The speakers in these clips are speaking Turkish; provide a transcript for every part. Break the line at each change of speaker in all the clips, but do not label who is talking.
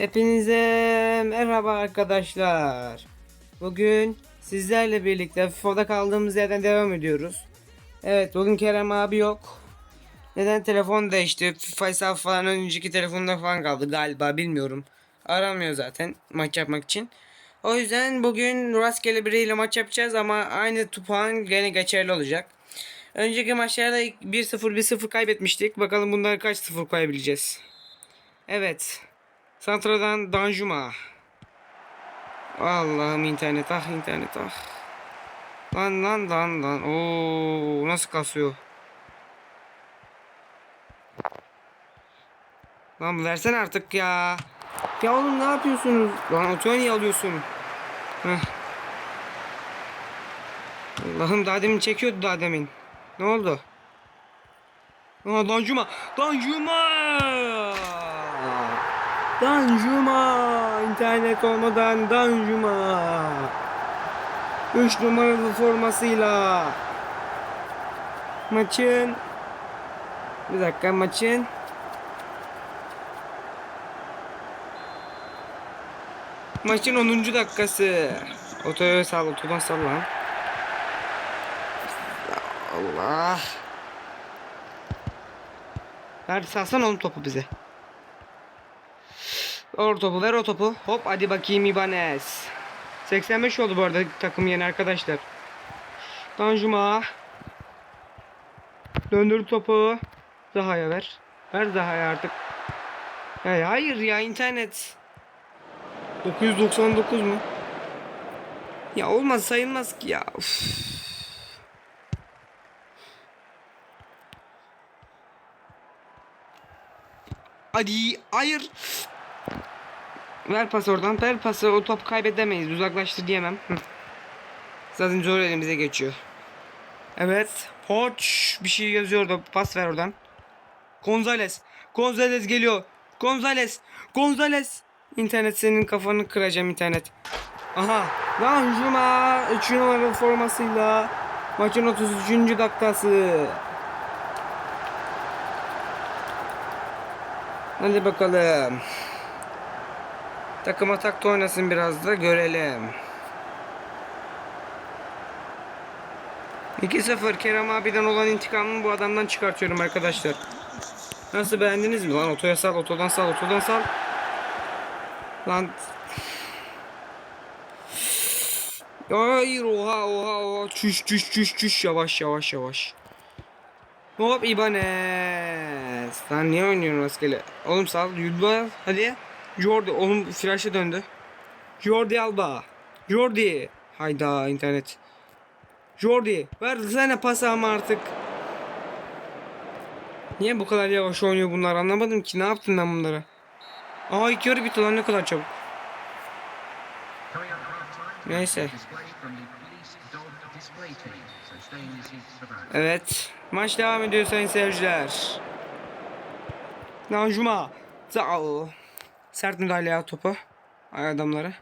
Hepinize merhaba arkadaşlar. Bugün sizlerle birlikte FIFA'da kaldığımız yerden devam ediyoruz. Evet bugün Kerem abi yok. Neden telefon değişti? FIFA hesabı falan önceki telefonda falan kaldı galiba bilmiyorum. Aramıyor zaten maç yapmak için. O yüzden bugün rastgele biriyle maç yapacağız ama aynı puan gene geçerli olacak. Önceki maçlarda 1-0 1-0 kaybetmiştik. Bakalım bunları kaç 0 koyabileceğiz. Evet. Santra'dan Danjuma. Allah'ım internet ah internet ah. Lan lan lan lan. Oo nasıl kasıyor? Lan versene artık ya. Ya oğlum ne yapıyorsunuz? Lan niye alıyorsun? Heh. Allah'ım daha demin çekiyordu daha demin. Ne oldu? Aa Danjuma. Danjuma. Danjuma. İnternet olmadan Danjuma. 3 numaralı formasıyla maçın bir dakika maçın maçın 10. dakikası otoya sal otodan sal lan Allah Ver salsana oğlum topu bize Ver o topu ver o topu. Hop hadi bakayım Ibanez. 85 oldu bu arada takım yeni arkadaşlar. Danjuma Döndür topu. Zaha'ya ver. Ver Zaha'ya artık. Ya Hayır ya internet. 999 mu? Ya olmaz sayılmaz ki ya. Uf. Hadi hayır Ver pas oradan. Ver pası. O top kaybedemeyiz. Uzaklaştır diyemem. Zaten zor elimize geçiyor. Evet. Poç bir şey yazıyor da pas ver oradan. Gonzales. Gonzales geliyor. Gonzales. Gonzales. İnternet senin kafanı kıracağım internet. Aha. Lan Juma 3 numaralı formasıyla maçın 33. dakikası. Hadi bakalım. Takım atakta oynasın biraz da görelim. 2-0 Kerem abiden olan intikamımı bu adamdan çıkartıyorum arkadaşlar. Nasıl beğendiniz mi lan? Otoya sal, otodan sal, otodan sal. Lan. Hayır oha oha oha. Çüş çüş çüş çüş yavaş yavaş yavaş. Hop Ibanez. Lan niye oynuyorsun rastgele? Oğlum sal, yudla hadi. Jordi oğlum flash'a döndü. Jordi Alba. Jordi. Hayda internet. Jordi versene pas ama artık. Niye bu kadar yavaş oynuyor bunlar anlamadım ki ne yaptın ben bunlara. Aa iki yarı bitti lan ne kadar çabuk. Neyse. Evet. Maç devam ediyor sayın seyirciler. Nanjuma. Zao. Sert müdahale ya topu. Ay adamları.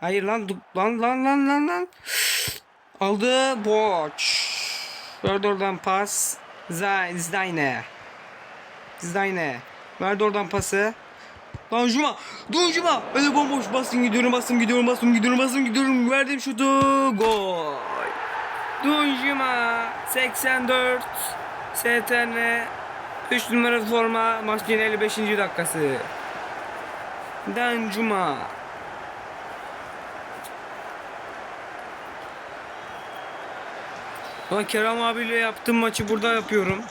Hayır lan lan lan lan lan lan. Aldı Boç. Verdi oradan pas. Zay Zdayne. Zdayne. Verdi oradan pası. Danjuma. Danjuma. Öyle bomboş bastım gidiyorum bastım gidiyorum bastım gidiyorum bastım gidiyorum. Verdim şutu. Gol. Danjuma. 84. STN. 3 numaralı forma. Maçın 55. dakikası. Danjuma. Lan Kerem abiyle yaptığım maçı burada yapıyorum.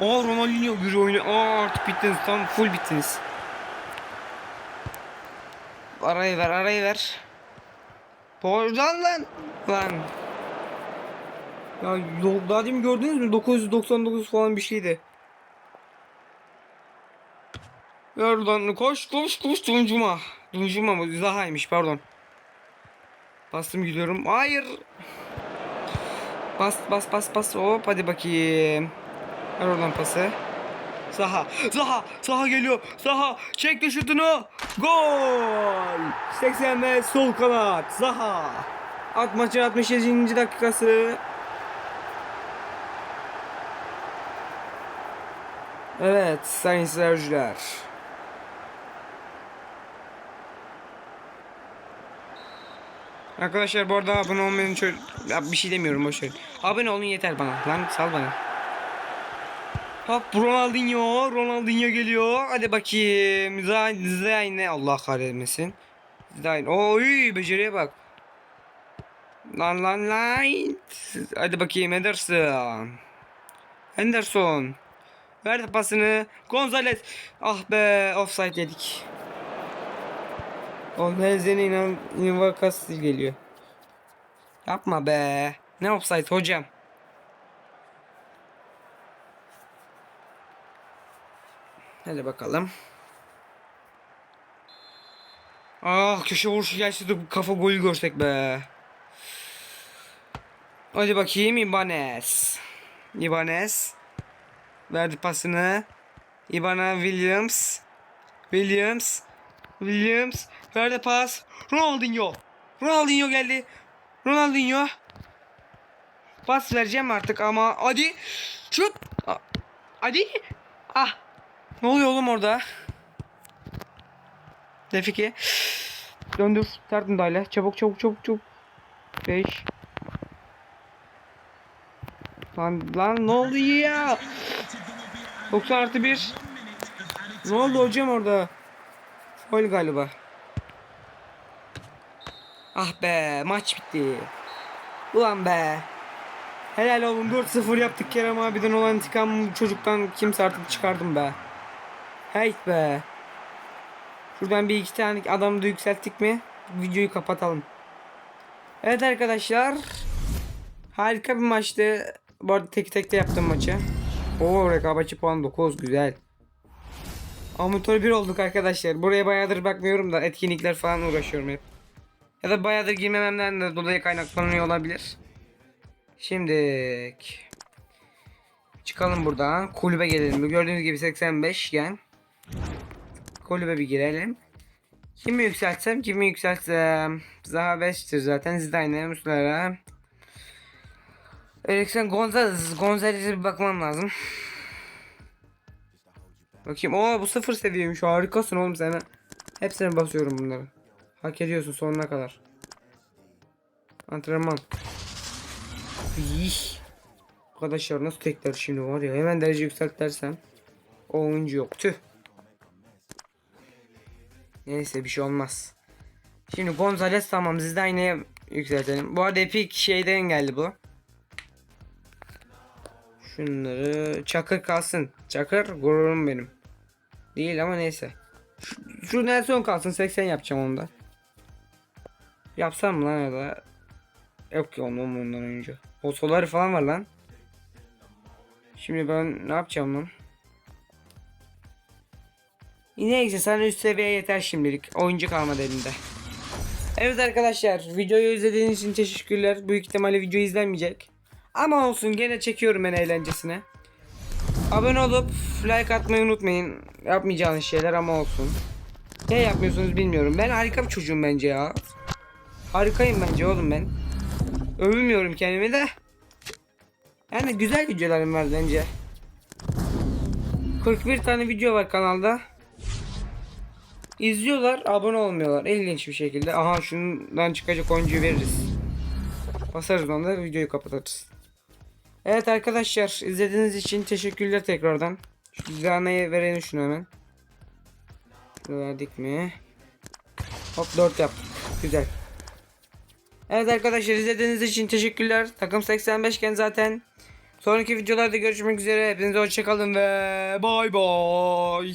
Aa Ronaldinho yürü oyunu. Aa artık bittiniz. Tam full bittiniz. Arayı ver arayı ver. Oradan lan. Lan. Ya daha demin gördünüz mü? 999 falan bir şeydi. Oradan koş koş koş Duncuma. Duncuma mı? Zaha'ymış pardon. Bastım gidiyorum. Hayır. Bas bas bas bas. Hop hadi bakayım. Ver oradan pası. Zaha. Zaha. Zaha geliyor. Zaha. Çekti şutunu. Gol. 85 sol kanat. Zaha. At maçın 67. dakikası. Evet sayın seyirciler. Arkadaşlar bu arada abone olmayın çocuk bir şey demiyorum boş ver. Abone olun yeter bana. Lan sal bana. Hop Ronaldinho, Ronaldinho geliyor. Hadi bakayım. Zayn, Zayn Allah kahretmesin. Zayn. Oy beceriye bak. Lan lan lan. Hadi bakayım Ederson. Henderson. Verdi pasını. Gonzalez. Ah be offside yedik. Gonzalez'in inan invakas geliyor. Yapma be. Ne offside hocam? Hadi bakalım. Ah köşe vuruşu gelse de kafa golü görsek be. Hadi bakayım Ibanez. Ibanez. Verdi pasını. Ibana Williams. Williams. Williams. Verdi pas. Ronaldinho. Ronaldinho geldi. Ronaldinho. Pas vereceğim artık ama hadi. Şut. Hadi. Ah. Ne oluyor oğlum orada? Defiki. Döndür. Sert müdahale. Çabuk çabuk çabuk çabuk. 5. Lan lan ne oldu ya? 90 artı 1. Ne oldu hocam orada? Foul galiba. Ah be maç bitti. Ulan be. Helal oğlum 4-0 yaptık Kerem abiden olan intikam çocuktan kimse artık çıkardım be. Hey be. Şuradan bir iki tane adamı da yükselttik mi? Videoyu kapatalım. Evet arkadaşlar. Harika bir maçtı. Bu arada tek tek de yaptım maçı. Oo rekabetçi puan 9 güzel. Amatör bir olduk arkadaşlar. Buraya bayağıdır bakmıyorum da etkinlikler falan uğraşıyorum hep. Ya da bayağıdır girmememden de dolayı kaynaklanıyor olabilir. Şimdi çıkalım buradan. Kulübe gelelim. Gördüğünüz gibi 85 gen. Kulübe bir girelim. Kimi yükseltsem kimi yükseltsem. Zaha 5'tir zaten. Zidane, Muslera. Eriksen Gonzalez. Gonzalez'e bir bakmam lazım. Bakayım. Oo bu sıfır seviyeymiş. Harikasın oğlum sen. Hepsine basıyorum bunları. Hak ediyorsun sonuna kadar. Antrenman. İyi. Arkadaşlar nasıl tekler şimdi var ya. Hemen derece yükselt dersem. O oyuncu yok. Tüh. Neyse bir şey olmaz. Şimdi Gonzales tamam Zidane'ye yükseltelim. Bu arada Epic şeyden geldi bu. Şunları Çakır kalsın. Çakır gururum benim. Değil ama neyse. Şu, şu Nelson kalsın 80 yapacağım onda. Yapsam mı lan ya da Yok ki ondan ondan önce. O Solari falan var lan. Şimdi ben ne yapacağım lan? Neyse sana üst seviye yeter şimdilik. Oyuncu kalmadı elinde. Evet arkadaşlar videoyu izlediğiniz için teşekkürler. Büyük ihtimalle video izlenmeyecek. Ama olsun gene çekiyorum ben eğlencesine. Abone olup like atmayı unutmayın. Yapmayacağınız şeyler ama olsun. Ne yapmıyorsunuz bilmiyorum. Ben harika bir çocuğum bence ya. Harikayım bence oğlum ben. Övünmüyorum kendimi de. Yani güzel videolarım var bence. 41 tane video var kanalda. İzliyorlar, abone olmuyorlar. İlginç bir şekilde. Aha şundan çıkacak oyuncuyu veririz. Basarız onu da videoyu kapatırız. Evet arkadaşlar izlediğiniz için teşekkürler tekrardan. Şu Zana'ya verelim şunu hemen. Verdik mi? Hop 4 yaptık. Güzel. Evet arkadaşlar izlediğiniz için teşekkürler. Takım 85 iken zaten. Sonraki videolarda görüşmek üzere. Hepinize hoşçakalın ve bay bay.